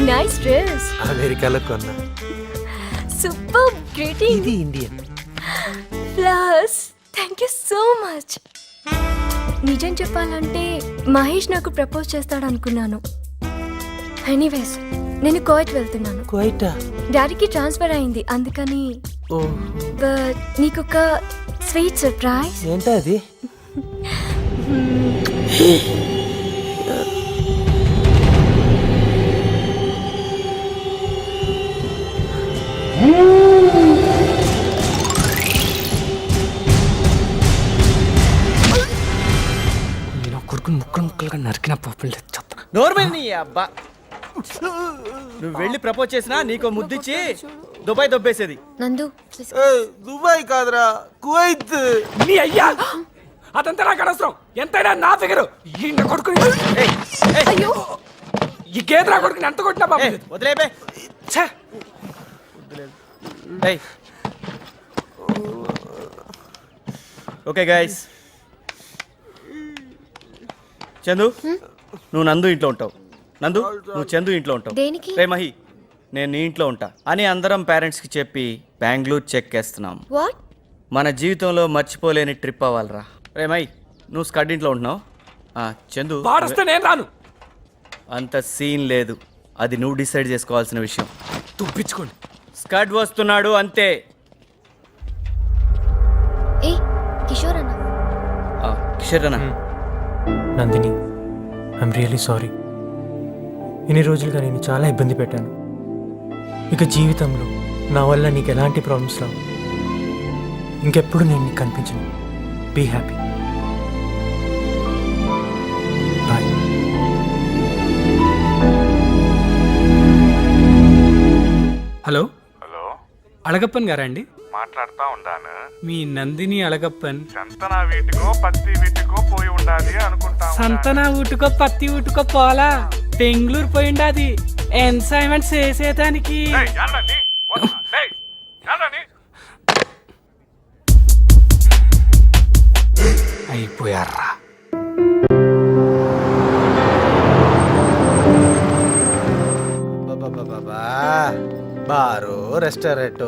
Nice dress అమెరికాలో కొన్నా. Super greeting ఇది Indian plus thank you so much నిజం చెప్పాలంటే మహేష్ నాకు ప్రపోజ్ చేస్తాడు అనుకున్నాను. ఎనీవేస్ నేను కోయట్ వెళ్తున్నాను. క్వైటా డాడీకి ట్రాన్స్ఫర్ అయింది అందుకని. ఓ. బట్ నీకు ఒక స్వీట్ సర్ప్రైజ్ ఏంటా నేను కొడుకుని ముక్కలు ముక్కలుగా నరికిన పాపం లేదు చెత్త నోర్మల్ నీ అబ్బా. నువ్వు వెళ్ళి ప్రపోజ్ చేసినా నీకో ముద్దిచ్చి దుబాయ్ దొబ్బేసేది. నందు దుబాయ్ కాదురా కువైత్. నీ అయ్యా! అదంతా నాకు అనవసరం. ఎంతైనా నా ఫిగరు. ఈ నా కొడుకుని ఏయ్, ఏయ్, అయ్యో ఈ గేదె నా కొడుకుని ఎంత కొట్టినా పాపం. వదిలేపే. ఓకే గైస్ చందు నువ్వు నందు ఇంట్లో ఉంటావు. నందు నువ్వు చందు ఇంట్లో ఉంటావు. దేనికి? రే మహి నేను నీ ఇంట్లో ఉంటా. అని అందరం పేరెంట్స్కి చెప్పి బెంగళూరు చెక్ వేస్తున్నాం. వాట్ మన జీవితంలో మర్చిపోలేని ట్రిప్ అవ్వాలిరా. రే మై నువ్వు స్కడ్ ఇంట్లో ఉంటున్నావు? ఆ, చందు వాడొస్తే నేను రాను. అంత సీన్ లేదు. అది నువ్వు డిసైడ్ చేసుకోవాల్సిన విషయం. తుప్పించుకోండి. స్కడ్ వస్తున్నాడు అంతే. ఏ కిషోర్ అన్న. ఆ, కిషోర్ అన్న. నందిని ఐఎమ్ రియలీ సారీ ఇన్ని రోజులుగా నేను చాలా ఇబ్బంది పెట్టాను. ఇక జీవితంలో నా వల్ల నీకు ఎలాంటి ప్రాబ్లమ్స్ రావు. ఇంకెప్పుడు నేను నీకు కనిపించను. Be happy bye hello hello Alagappan గారా అండి? మాట్లాడుతా ఉండాను. మీ నందిని అళగప్పన్ చంతన వీటికో పత్తి వీటికో పోయి ఉండాలి అనుకుంటా. సంతన ఊటుకో పత్తి ఊటుకో పోలా బెంగళూరు పోయిండాది ఎన్సైన్మెంట్ చేసేదానికి. అయిపోయారా? Bar restaurant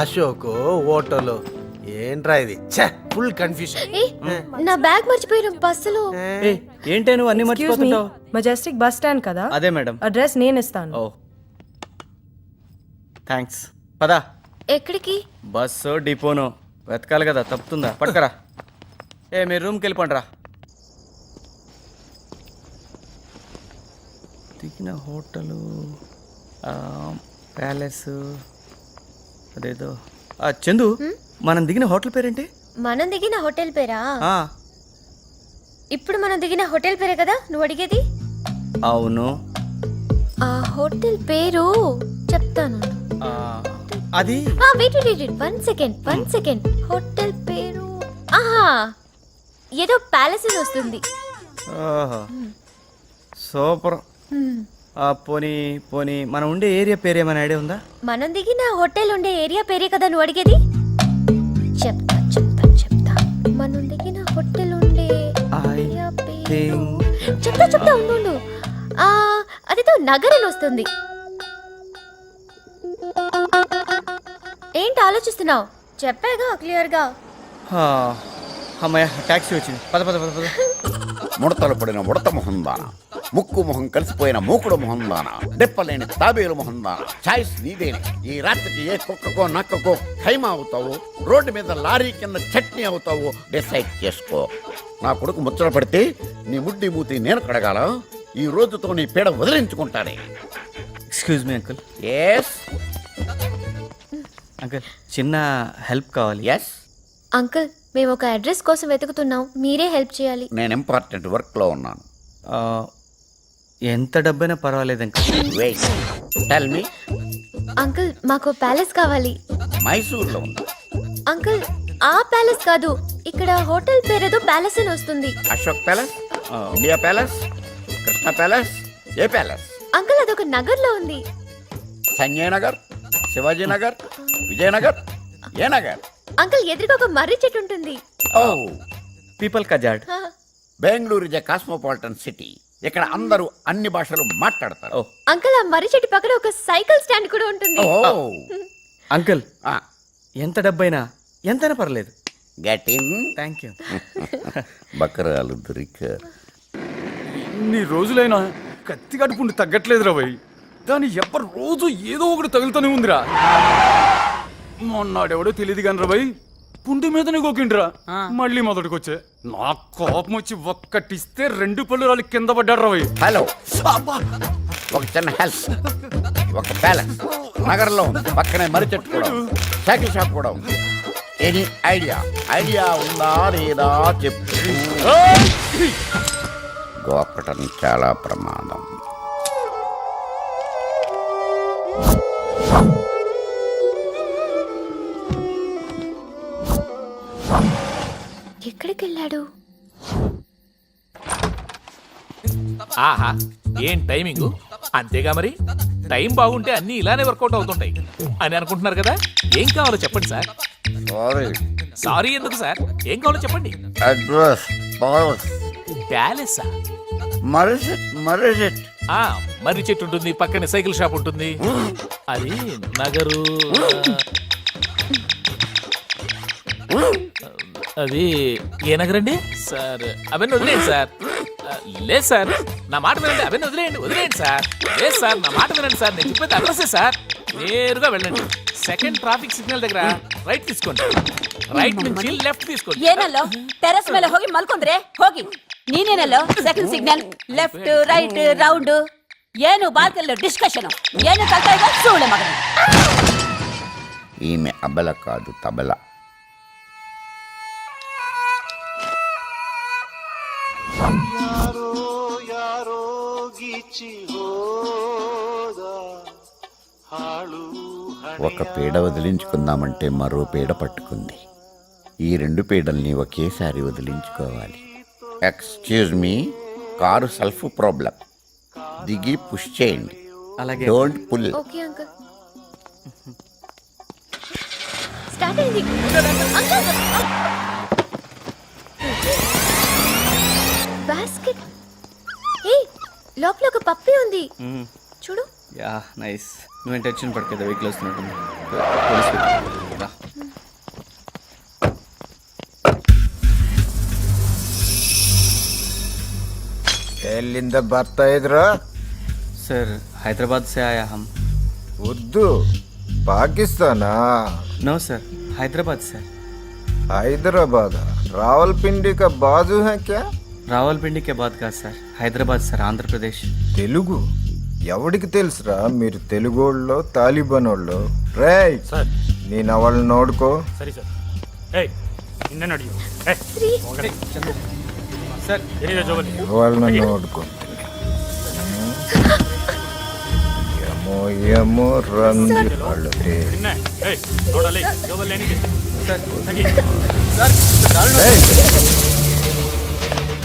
Ashok hotel. ఏంట్రా ఇది? ఫుల్ కన్ఫ్యూషన్ నా బ్యాగ్ మర్చిపోయిన బస్సులో. ఏ? ఏంటే నువ్వు అన్ని మర్చిపోతుంటావు? మజెస్టిక్ బస్ స్టాండ్ కదా? అదే మేడం. అడ్రస్ నేను ఇస్తాను ఓ. థ్యాంక్స్ పదా. ఎక్కడికి? బస్సు డిపోను? వెతకాలి కదా తప్పుతుందా? పట్టుకరా. ఏ మీరు రూమ్కి వెళ్ళిపోండి రా దిగిన హోటలు ప్యాలెస్ అదేదో. ఆ, చందు మనం దిగిన హోటల్ పేరేంటి? మనం దిగిన హోటల్ పేరా? ఆ, ఇప్పుడు మనం దిగిన హోటల్ పేరే కదా? నువ్వు అడిగేది? అవును. ఆ హోటల్ పేరు చెప్తాను. ఆ, అది? Wait wait one second one second hotel పేరు? ఆహా! ఏదో ప్యాలెస్ వస్తుంది. ఓహో. సూపర్. పోనీ పోనీ మనం ఉండే ఏరియా పేరు ఏమైనా ఐడియా ఉందా? మనం దిగిన హోటల్ ఉండే ఏరియా పేరే కదా నువ్వు అడిగేది? చెప్తా చెప్తా చెప్తా. మనం దిగిన హోటల్ ఉండే ఏరియా పేరు చెప్తా చెప్తా ఉండు ఉండు. ఆ అదేదో నగర్ వస్తుంది. ఏంటి ఆలోచిస్తున్నావు? చెప్పాగా క్లియర్గా. ఆ, అమ్మయ్య ట్యాక్సీ వచ్చింది. పద పద పద పద. ముడతలు పడిన ఉడత మొహందాన? ముక్కు మొహం కలిసిపోయిన మూకుడు మొహందాన? దెప్పలేని తాబేలు మొహందాన? ఛాయిస్ నీదేనే. ఈ రాత్రికి ఏ కుక్కకో నక్కకో ఖైమా అవుతావు? రోడ్డు మీద లారీ కింద చట్నీ అవుతావు? డిసైడ్ చేసుకో. నా కొడుకు ముచ్చట పడితే నీ ముడ్డి మూతి నేను కడగాల? ఈ రోజుతో నీ పీడ వదిలించుకుంటానే. Excuse me uncle yes uncle చిన్న హెల్ప్ కావాలి. ఎస్ అంకుల్ మేము ఒక అడ్రస్ కోసం వెతుకుతున్నాం. మీరే హెల్ప్ చేయాలి. నేను ఇంపార్టెంట్ వర్క్లో ఉన్నాను. ఆ, ఎంత డబ్బైనా పర్వాలేదు uncle. Wait tell me uncle మాకు ప్యాలెస్ కావాలి. మైసూర్లో ఉంది? అంకుల్ ఆ ప్యాలెస్ కాదు ఇక్కడ హోటల్ పేరేదో ప్యాలెస్ అని వస్తుంది. Ashok palace? India palace? Krishna palace? ఏ ప్యాలెస్? అంకుల్ అదొక నగర్లో ఉంది. సంజయ్ నగర్? శివాజీ నగర్? విజయనగర్? ఏ నగర్? అంకుల్ ఎదురుగా ఒక మర్రి చెట్టు ఉంటుంది. ఓ పీపల్ కజాడ్. హా, Bengaluru is a cosmopolitan city. ఇక్కడ అందరూ అన్ని భాషలు మాట్లాడతారు. అంకుల్ ఆ మర్రి చెట్టు పక్కన ఒక సైకిల్ స్టాండ్ కూడా ఉంటుంది. ఓ అంకుల్ ఎంత డబ్బైనా ఎంతైనా పర్లేదు. గెట్ ఇన్ థ్యాంక్ యూ బకరాలు దొరికారు. ఇన్ని రోజులైనా కత్తి కడుపుండి తగ్గట్లేదురా భయ్ దాని ఎవ్వరు రోజు ఏదో ఒకటి తగులుతూనే ఉందిరా. మొన్నాడెవడో తెలియదు కానీ రా భయ్ పుండి మీదనే గోకిండ్రా. మళ్ళీ మొదటికొచ్చే. నా కోపం వచ్చి ఒక్కటిస్తే రెండు పళ్ళు రాళ్ళు కింద పడ్డాడు రా భయ్ హలో ఒక చిన్న హెల్ప్. ఒక ప్యాలెస్ నగరంలో ఉంది. పక్కనే మర్రి చెట్టు కూడా. సైకిల్ షాప్ కూడా ఉంది. ఎనీ ఐడియా ఐడియా ఉందా లేదా చెప్పు. గోకటం చాలా ప్రమాదం. ఎక్కడికి వెళ్ళాడు ఆహా ఏం టైమింగ్? అంతేగా మరి? టైం బాగుంటే అన్ని ఇలానే వర్కౌట్ అవుతుంటాయి. అని అనుకుంటున్నారు కదా? ఏం కావాలో చెప్పండి సార్. సారీ సారీ ఎందుకు సార్? ఏం కావాలో చెప్పండి. అడ్రస్ ప్యాలెస్ ఆ? మర్రి చెట్టు ఉంటుంది పక్కనే సైకిల్ షాప్ ఉంటుంది. అది నగరు. అది ఏ నగరండి సార్ అవన్నీ వదిలేయండి సార్ ఆ, లేదు సార్ నా మాట వినండి అవన్నీ వదిలేయండి వదిలేయండి సార్ లేదు సార్ నా మాట వినండి సార్ నేను చెప్పేది అడ్రస్సే సార్ నేరుగా వెళ్ళండి సెకండ్ ట్రాఫిక్ ಸಿಗ್ನಲ್ దగ్గర రైట్ తీసుకోండి రైట్ నుంచి లెఫ్ట్ తీసుకోండి ಏನಲ್ಲೋ ಟೆರೆಸ್ ಮೇಲೆ ಹೋಗಿ ಮಲ್ಕೊಂಡ್ರೆ ಹೋಗಿ ನೀನೇನಲ್ಲೋ second signal left right round ಏನು ಬಾಲ್ಕಲ್ಲಿ ಡಿಸ್ಕಷನ್ ಏನು ಕಲ್ತಾ ಇದ್ದ ಸೂಳೆ ಮಗನ ఈమె అబల కాదు తబల ఒక పీడ వదిలించుకుందామంటే మరో పీడ పట్టుకుంది. ఈ రెండు పీడల్ని ఒకేసారి వదిలించుకోవాలి. Excuse me car self problem దిగి పుష్ చేయండి. అలాగే. Don't pull okay uncle. Start అయింది. అంకుల్! బాస్కెట్. ఏ లోపల ఒక పప్పి ఉంది చూడు యా నైస్ నువ్వు టెన్షన్ పడకదా వెహికల్ వస్తున్నట్టుంది ಎಲ್ಲಿಂದ ಬರ್ತಾ ಇದ್ರ ಸರ್ ಹೈದರಾಬಾದ್ ಸೇ ಆಯಾ ಹಮ್ ಉದ್ದು Pakistan no sir Hyderabad sir Hyderabad Rawalpindi ಕಾ ಬಾಜು ಹೈ ಕ್ಯಾ రావల్పిండికే బాద్ కాదు సార్. హైదరాబాద్ సార్ ఆంధ్రప్రదేశ్. తెలుగు? ఎవడికి తెలుసురా? మీరు తెలుగు వాళ్ళు తాలిబాన్ వాళ్ళు రే సార్ నేను వాళ్ళని నోడుకో. సరే. సార్ వాళ్ళని ఏమో రంగు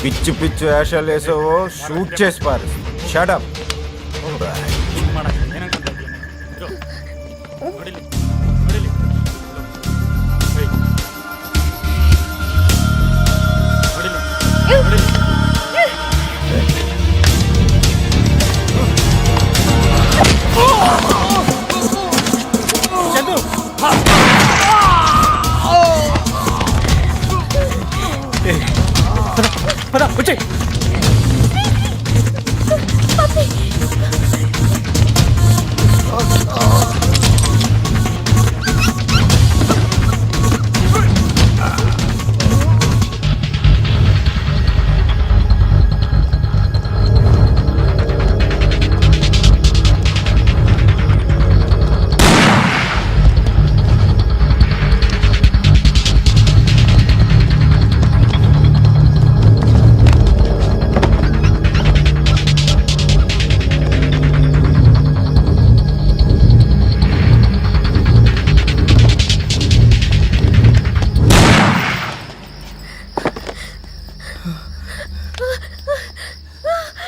పిచ్చి పిచ్చి వేషాలు వేసావో షూట్ చేసి పారు. షడప్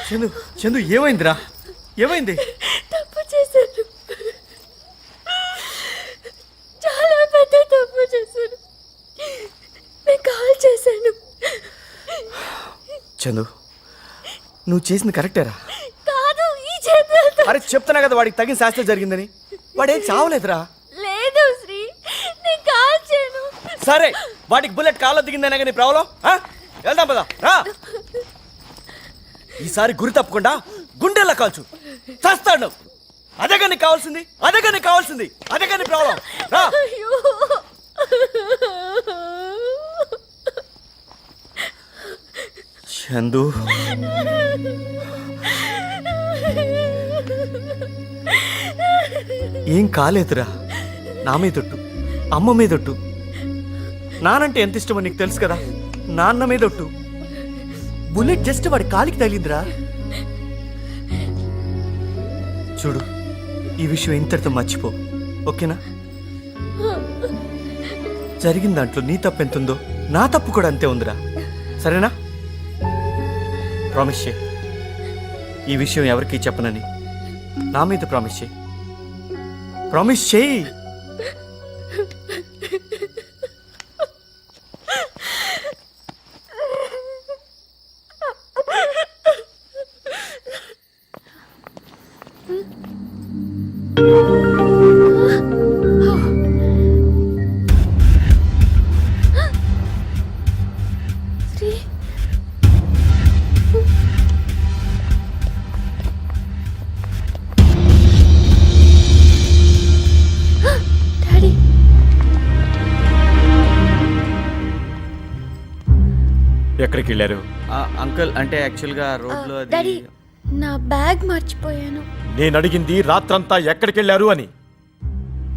చందు చందు ఏమైందిరా? ఏమైంది? తప్పు చేశాను. చాలా పెద్ద తప్పు చేశాను. నేను కాల్ చేశాను. చందు నువ్వు చేసింది కరెక్టేరా? కాదు ఈ చేతులతో అరే చెప్తున్నా కదా వాడికి తగిన శాస్త్రం జరిగిందని. వాడేం చావలేదురా? లేదు శ్రీ. నేను కాల్చాను సరే వాడికి బుల్లెట్ కాల్లో దిగిందనే కానీ ప్రాబ్లం వెళ్దాం పదా రా. ఈసారి గురి తప్పకుండా గుండెల్లో కాల్చు. చస్తాడు. అదే కానీ కావాల్సింది అదే కానీ కావాల్సింది అదే కానీ ప్రాబ్లం. రా. చందు. ఏం కాలేదురా. నా మీదొట్టు అమ్మ మీదొట్టు. నానంటే ఎంత ఇష్టమో నీకు తెలుసు కదా. నాన్న మీదొట్టు. బుల్లెట్ జస్ట్ వాడి కాలికి తగిలిందిరా. చూడు ఈ విషయం ఇంతటితో మర్చిపో ఓకేనా? జరిగిన దాంట్లో నీ తప్పు ఎంతుందో నా తప్పు కూడా అంతే ఉందిరా. సరేనా? ప్రామిస్ చేయి. ఈ విషయం ఎవరికీ చెప్పనని. నా మీద ప్రామిస్ చేయి. ప్రామిస్ చేయి. ఎక్కడికి వెళ్ళారు అంకుల్ అంటే యాక్చువల్గా రోడ్లో డాడీ నా బ్యాగ్ మర్చిపోయాను నేను అడిగింది రాత్రంతా ఎక్కడికి వెళ్ళారు అని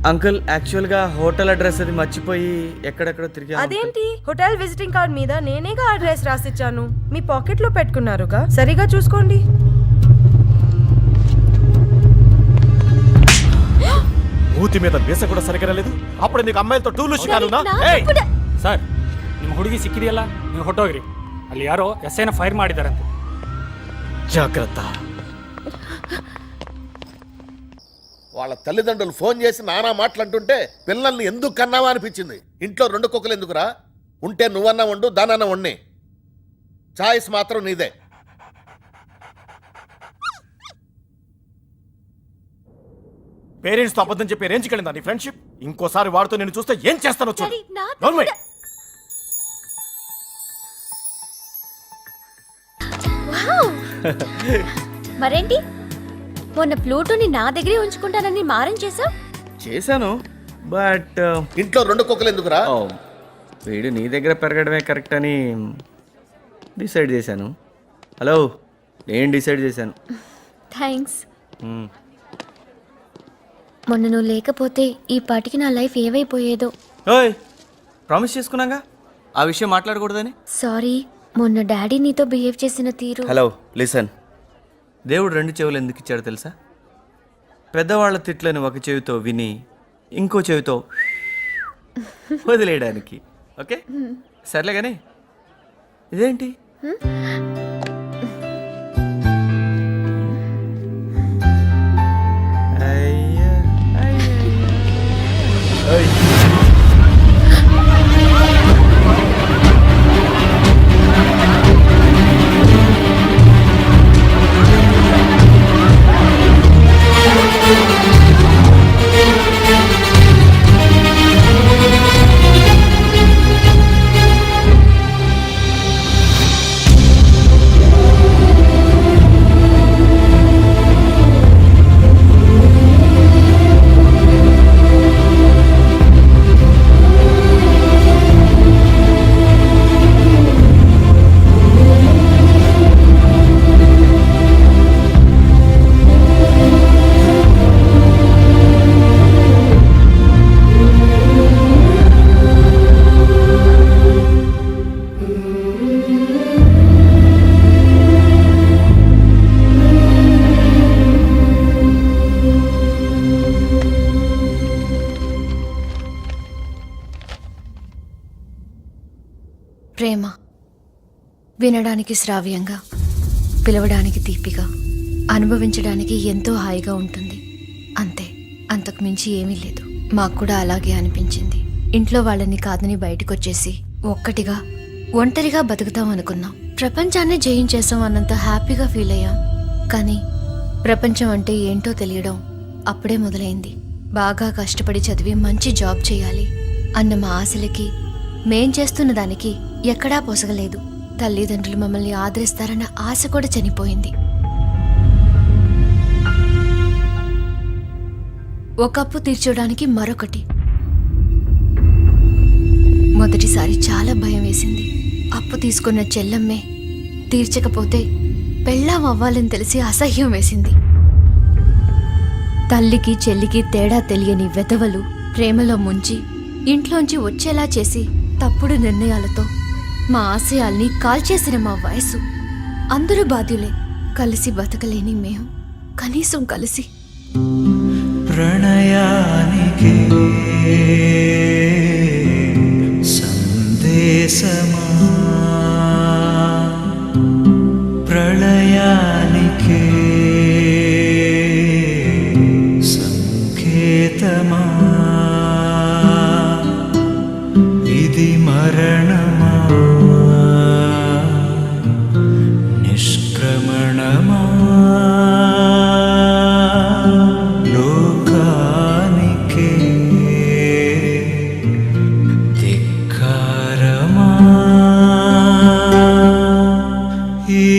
అంకుల్ యాక్చువల్గా హోటల్ అడ్రస్ అది మర్చిపోయి ఎక్కడెక్కడో తిరిగి అదేంటి హోటల్ విజిటింగ్ కార్డ్ మీద నేనేగా అడ్రస్ రాసిచ్చాను మీ పాకెట్ లో పెట్టుకున్నారుగా సరిగా చూసుకోండి మూతి మీద మీస కూడా సరిగ్గా లేదు అప్పుడు నీకు అమ్మాయిలతో టూలు షికారునా ఏయ్! ಸರ್ ನಿಮ್ಮ ಹುಡುಗಿ ಸಿಕ್ಕಿದೆಯಲ್ಲ ನೀವು ಹೊಟ್ಟೋಗ್ರಿ ಅಲ್ಲಿ ಯಾರೋ ಎಸ್ ಐನ ಫೈರ್ ಮಾಡಿದಾರಂತೆ జాగ్రత్త వాళ్ళ తల్లిదండ్రులు ఫోన్ చేసి నానా మాట్లాడుతుంటే పిల్లల్ని ఎందుకు కన్నావా అనిపించింది ఇంట్లో రెండు కుక్కలు ఎందుకురా ఉంటే నువ్వన్నా వండు దానన్నా వండి చాయిస్ మాత్రం నీదే పేరెంట్స్ తో అబద్ధం చెప్పి రేంజ్కి వెళ్ళిందా నీ ఫ్రెండ్షిప్ ఇంకోసారి వాడితో నేను చూస్తే ఏం చేస్తానో చూడు డాడీ నా Don't wait. మరేంటి? మొన్న ప్లూటోని నా దగ్గరే ఉంచుకుంటానని మారం చేసావు చేశాను బట్ ఇంట్లో రెండు కుక్కలు ఎందుకురా? వీడు నీ దగ్గర పెరగడమే కరెక్ట్ అని డిసైడ్ చేశాను. హలో నేను డిసైడ్ చేశాను. థ్యాంక్స్. మొన్న నువ్వు లేకపోతే ఈ పాటికి నా లైఫ్ ఏవైపోయేదో ఓయ్ ప్రామిస్ చేసుకున్నాగా? ఆ విషయం మాట్లాడకూడదని? సారీ. మొన్న డాడీ నీతో బిహేవ్ చేసిన తీరు. హలో లిసన్ దేవుడు రెండు చెవులు ఎందుకు ఇచ్చాడో తెలుసా? పెద్దవాళ్ళ తిట్లని ఒక చెవితో విని ఇంకో చెవితో వదిలేయడానికి. ఓకే? సర్లే కానీ ఇదేంటి? వినడానికి శ్రావ్యంగా పిలవడానికి తీపిగా అనుభవించడానికి ఎంతో హాయిగా ఉంటుంది. అంతే అంతకు మించి ఏమీ లేదు. మాకు కూడా అలాగే అనిపించింది. ఇంట్లో వాళ్ళని కాదని బయటకొచ్చేసి ఒక్కటిగా ఒంటరిగా బతుకుతాం అనుకున్నాం. ప్రపంచాన్ని జయించేసాం అన్నంత హ్యాపీగా ఫీల్ అయ్యాం. కానీ ప్రపంచం అంటే ఏంటో తెలియడం అప్పుడే మొదలైంది. బాగా కష్టపడి చదివి మంచి జాబ్ చేయాలి అన్న మా ఆశలకి మేం చేస్తున్న దానికి ఎక్కడా పొసగలేదు. తల్లిదండ్రులు మమ్మల్ని ఆదరిస్తారన్న ఆశ కూడా చనిపోయింది. ఒక అప్పు తీర్చడానికి మరొకటి. మొదటిసారి చాలా భయం వేసింది. అప్పు తీసుకున్న చెల్లమ్మే తీర్చకపోతే పెళ్ళాం అవ్వాలని తెలిసి అసహ్యం వేసింది. తల్లికి చెల్లికి తేడా తెలియని వెధవలు ప్రేమలో ముంచి ఇంట్లోంచి వచ్చేలా చేసి తప్పుడు నిర్ణయాలతో మా ఆశయాల్ని కాల్చేసిన మా వయసు. అందరూ బాధ్యులే. కలిసి బతకలేని మేము. కనీసం కలిసి. ప్రణయానికి సందేశమా ఈ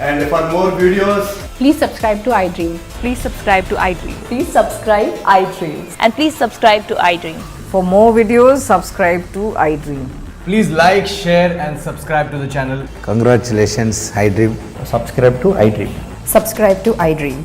And for more videos, please subscribe to iDream. Please subscribe to iDream. Please subscribe iDream. And please subscribe to iDream. For more videos, subscribe to iDream. Please like, share, and subscribe to the channel. Congratulations, iDream. Subscribe to iDream. Subscribe to iDream.